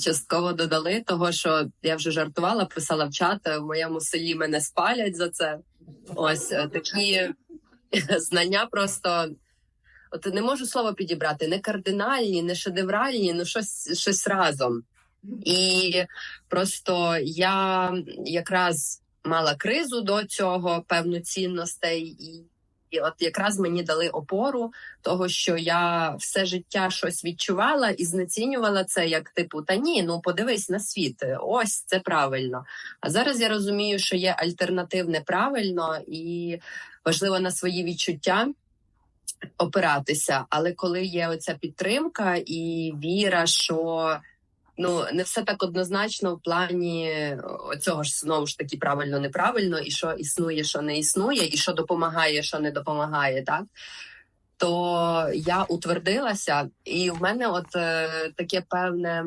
частково додали, того що я вже жартувала, писала в чат, в моєму селі мене спалять за це. Ось е, такі знання просто. От не можу слово підібрати, не кардинальні, не шедевральні, ну щось, щось разом. І просто я якраз мала кризу до цього, певну цінностей, і, і от якраз мені дали опору того, що я все життя щось відчувала і знецінювала це як типу, та ні, ну подивись на світ, ось це правильно. А зараз я розумію, що є альтернативне правильно і важливо на свої відчуття опиратися. Але коли є оця підтримка і віра, що ну не все так однозначно в плані цього ж знову ж таки правильно, неправильно, і що існує, що не існує, і що допомагає, що не допомагає, так. То я утвердилася, і в мене от е, таке певне,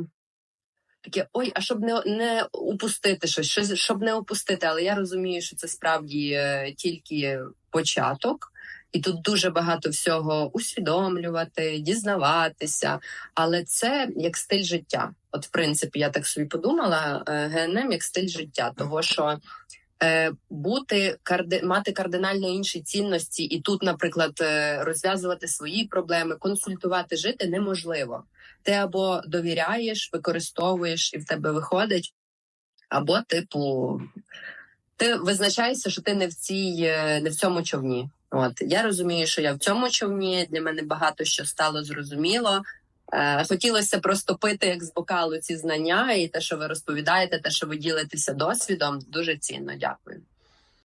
таке ой, а щоб не не упустити щось, щось, щоб не упустити. Але я розумію, що це справді е, тільки початок, і тут дуже багато всього усвідомлювати, дізнаватися. Але це як стиль життя. От, в принципі, я так собі подумала: е, ГНМ як стиль життя, того що. е, Бути карди мати кардинально інші цінності, і тут, наприклад, е, розв'язувати свої проблеми, консультувати, жити неможливо. Ти або довіряєш, використовуєш, і в тебе виходить, або, типу, ти визначаєшся, що ти не в цій, не в цьому човні. От я розумію, що я в цьому човні. Для мене багато що стало зрозуміло. Е, хотілося просто пити як з бокалу ці знання, і те, що ви розповідаєте, те, що ви ділитеся досвідом, дуже цінно. Дякую.